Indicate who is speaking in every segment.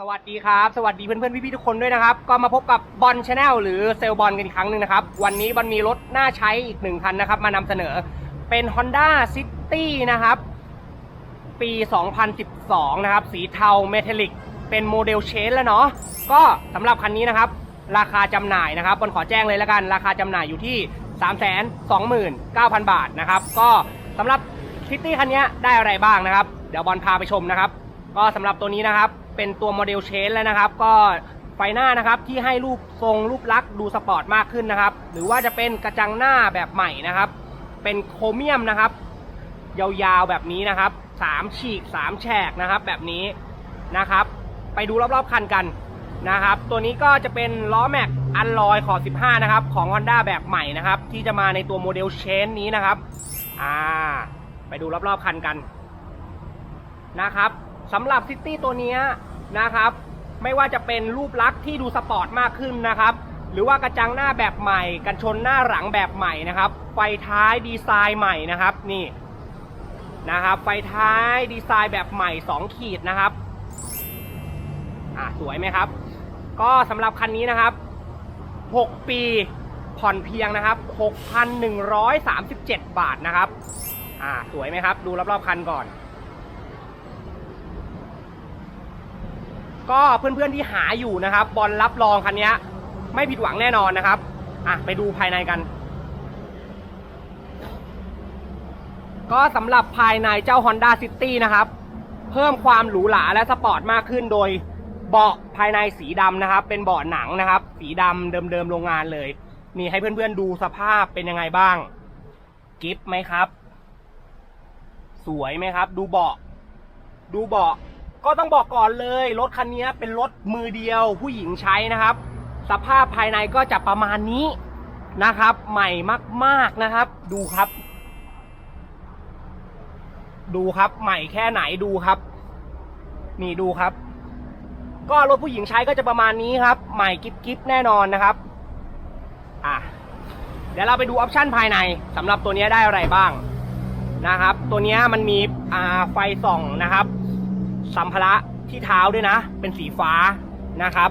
Speaker 1: สวัสดีครับ สวัสดีเพื่อนๆ พี่ๆ ทุกคนด้วยนะครับ ก็มาพบกับบอลชาแนลหรือเซลบอลกันอีกครั้งหนึ่งนะครับ วันนี้บอลมีรถน่าใช้อีกหนึ่งคันนะครับ มานำเสนอเป็น Honda City นะครับ ปี 2012 นะครับ สีเทาเมทัลลิก เป็นโมเดลเชนแล้วเนาะก็สำหรับคันนี้นะครับ ราคาจำหน่ายนะครับบอลขอแจ้งเลยแล้วกัน ราคาจำหน่ายอยู่ที่ 329,000 บาทนะครับ ก็สำหรับซิตี้คันนี้ได้อะไรบ้างนะครับ เดี๋ยวบอลพาไปชมนะครับ ก็สำหรับตัวนี้นะครับ เป็นตัวโมเดลเชนแล้วนะครับ ก็ไฟหน้านะครับที่ให้รูปทรงรูปลักษณ์ดูสปอร์ตมากขึ้นนะครับ หรือว่าจะเป็นกระจังหน้าแบบใหม่นะครับ เป็นโครเมียมนะครับ ยาวๆแบบนี้นะครับสามฉีกสามแฉกนะครับ แบบนี้นะครับ ไปดูรอบๆคันกันนะครับ ตัวนี้ก็จะเป็นล้อแม็กอันลอยขอบ15 นะครับ ของ Honda แบบใหม่นะครับ ที่จะมาในตัวโมเดลเชนนี้นะครับ อ่า ไปดูรอบๆคันกันนะครับ สำหรับซิตี้ตัวนี้นะครับ ไม่ว่าจะเป็นรูปลักษณ์ที่ดูสปอร์ตมากขึ้นนะครับ หรือว่ากระจังหน้าแบบใหม่ กันชนหน้าหลังแบบใหม่นะครับ ไฟท้ายดีไซน์ใหม่นะครับนี่นะครับ ไฟท้ายดีไซน์แบบใหม่ 2 ขีดนะครับอ่าสวยไหมครับ ก็สำหรับคันนี้นะครับ 6 ปีผ่อนเพียงนะครับ 6,137 บาทนะครับ อ่า สวยไหมครับ ดูรอบๆคันก่อน ก็เพื่อนๆที่หาอยู่นะครับ บอลรับรองคันนี้ไม่ผิดหวังแน่นอนนะครับอะไปดูภายในกัน ก็สำหรับภายในเจ้า Honda City นะครับ เพิ่มความหรูหราและสปอร์ตมากขึ้นโดยเบาะภายในสีดำนะครับ เป็นเบาะหนังนะครับ สีดำเดิมๆโรงงานเลยนี่ให้เพื่อนๆดูสภาพเป็นยังไงบ้าง กิฟไหมครับ สวยไหมครับ ดูเบาะดูเบาะ ก็ต้องบอกก่อนเลยรถคันนี้เป็นรถมือเดียวผู้หญิงใช้นะครับ สภาพภายในก็จะประมาณนี้นะครับ ใหม่มาก ๆนะครับ ดูครับ ดูครับ ใหม่แค่ไหนดูครับ นี่ดูครับ ก็รถผู้หญิงใช้ก็จะประมาณนี้ครับ ใหม่กิ๊บกิ๊บแน่นอนนะครับ อะเดี๋ยวเราไปดูออปชันภายในสำหรับตัวนี้ได้อะไรบ้างนะครับ ตัวนี้มันมีไฟส่องนะครับ สัมภาระที่เท้าด้วยนะ เป็นสีฟ้านะครับ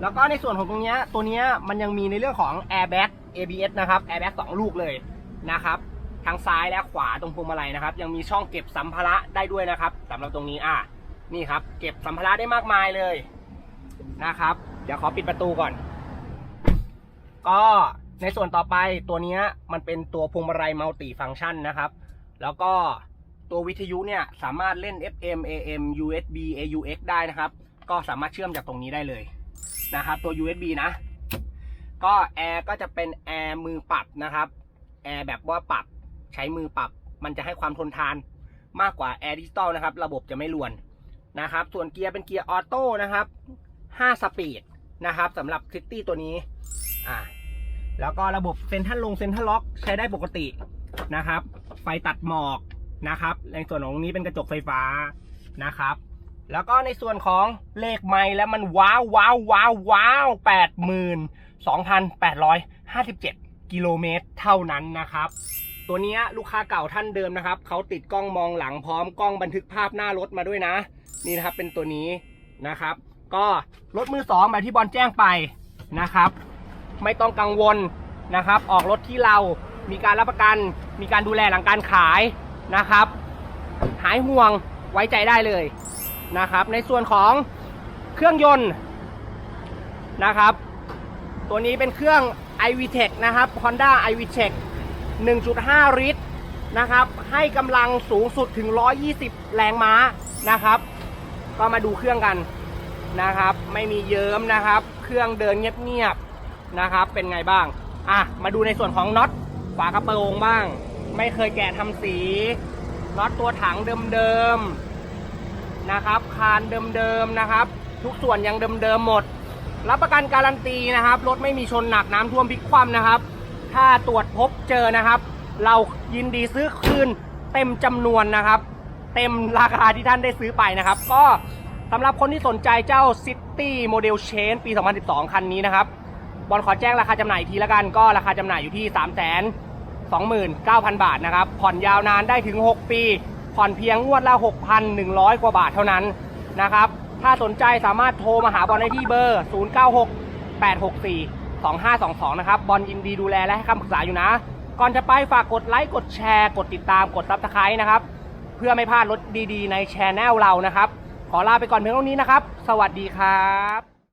Speaker 1: แล้วก็ในส่วนของตรงนี้ตัวนี้มันยังมีในเรื่องของ airbag ABS นะครับ airbag สองลูกเลยนะครับทางซ้ายและขวาตรงพวงมาลัยนะครับ ยังมีช่องเก็บสัมภาระได้ด้วยนะครับสำหรับตรงนี้อะนี่ครับ เก็บสัมภาระได้มากมายเลยนะครับ เดี๋ยวขอปิดประตูก่อน ก็ในส่วนต่อไปตัวนี้มันเป็นตัวพวงมาลัยมัลติฟังก์ชันนะครับ แล้วก็ ตัววิทยุเนี่ยสามารถเล่น FM AM USB AUX ได้นะครับ ก็สามารถเชื่อมจากตรงนี้ได้เลยนะครับ ตัว USB นะ ก็แอร์ก็จะเป็นแอร์มือปรับนะครับแอร์แบบว่าปรับใช้มือปรับ มันจะให้ความทนทานมากกว่าแอร์ดิจิตอลนะครับ ระบบจะไม่รวนนะครับ ส่วนเกียร์เป็นเกียร์ออโต้นะครับ 5 สปีดนะครับสำหรับซิตี้ตัวนี้อ่าแล้วก็ระบบเซ็นทรัลลงเซ็นทรัลล็อกใช้ได้ปกตินะครับ ไฟตัดหมอก นะครับ ในส่วนของนี้เป็นกระจกไฟฟ้านะครับ แล้วก็ในส่วนของเลขไมล์แล้วมันว้าวว้าวว้าวว้าวแปดหมื่นสองพันแปดร้อยห้าสิบเจ็ดกิโลเมตรเท่านั้นนะครับ ตัวนี้ลูกค้าเก่าท่านเดิมนะครับเขาติดกล้องมองหลังพร้อมกล้องบันทึกภาพหน้ารถมาด้วยนะ นี่นะครับเป็นตัวนี้นะครับ ก็รถมือสองแบบที่บอลแจ้งไปนะครับ ไม่ต้องกังวลนะครับ ออกรถที่เรามีการรับประกัน มีการดูแลหลังการขาย นะครับ หายห่วงไว้ใจได้เลยนะครับ ในส่วนของเครื่องยนต์นะครับ ตัวนี้เป็นเครื่อง iVTEC นะครับ Honda iVTEC 1.5 ลิตรนะครับ ให้กำลังสูงสุดถึง 120 แรงม้านะครับ ก็มาดูเครื่องกันนะครับ ไม่มีเยิ้มนะครับ เครื่องเดินเงียบๆนะครับ เป็นไงบ้าง อะ มาดูในส่วนของน็อตฝากระโปรงบ้าง ไม่เคยแกะทำสีน็อตตัวถังเดิมๆนะครับคานเดิมๆนะครับ ทุกส่วนยังเดิมๆหมด รับประกันการันตีนะครับรถไม่มีชนหนักน้ำท่วมพลิกคว่ำนะครับ ถ้าตรวจพบเจอนะครับ เรายินดีซื้อคืนเต็มจำนวนนะครับ เต็มราคาที่ท่านได้ซื้อไปนะครับ ก็สำหรับคนที่สนใจเจ้า City Model Change ปี 2012 คันนี้นะครับ บอลขอแจ้งราคาจำหน่ายอีกทีละกัน ก็ราคาจำหน่ายอยู่ที่3 2 9 0 0 0 บาทนะครับ ผ่อนยาวนานได้ถึง 6 ปี ผ่อนเพียงงวดละ 6,100 กว่าบาทเท่านั้นนะครับ ถ้าสนใจสามารถโทรมาหาบอลได้ที่เบอร์ 096 864 2522 นะครับ บอลยินดีดูแลและให้คำปรึกษาอยู่นะ ก่อนจะไปฝากกดไลค์กดแชร์ กดติดตามกดซับสไครต์นะครับ เพื่อไม่พลาดรถดีๆ ในแชนแนลเรานะครับ ขอลาไปก่อนเพียงเท่านี้นะครับ สวัสดีครับ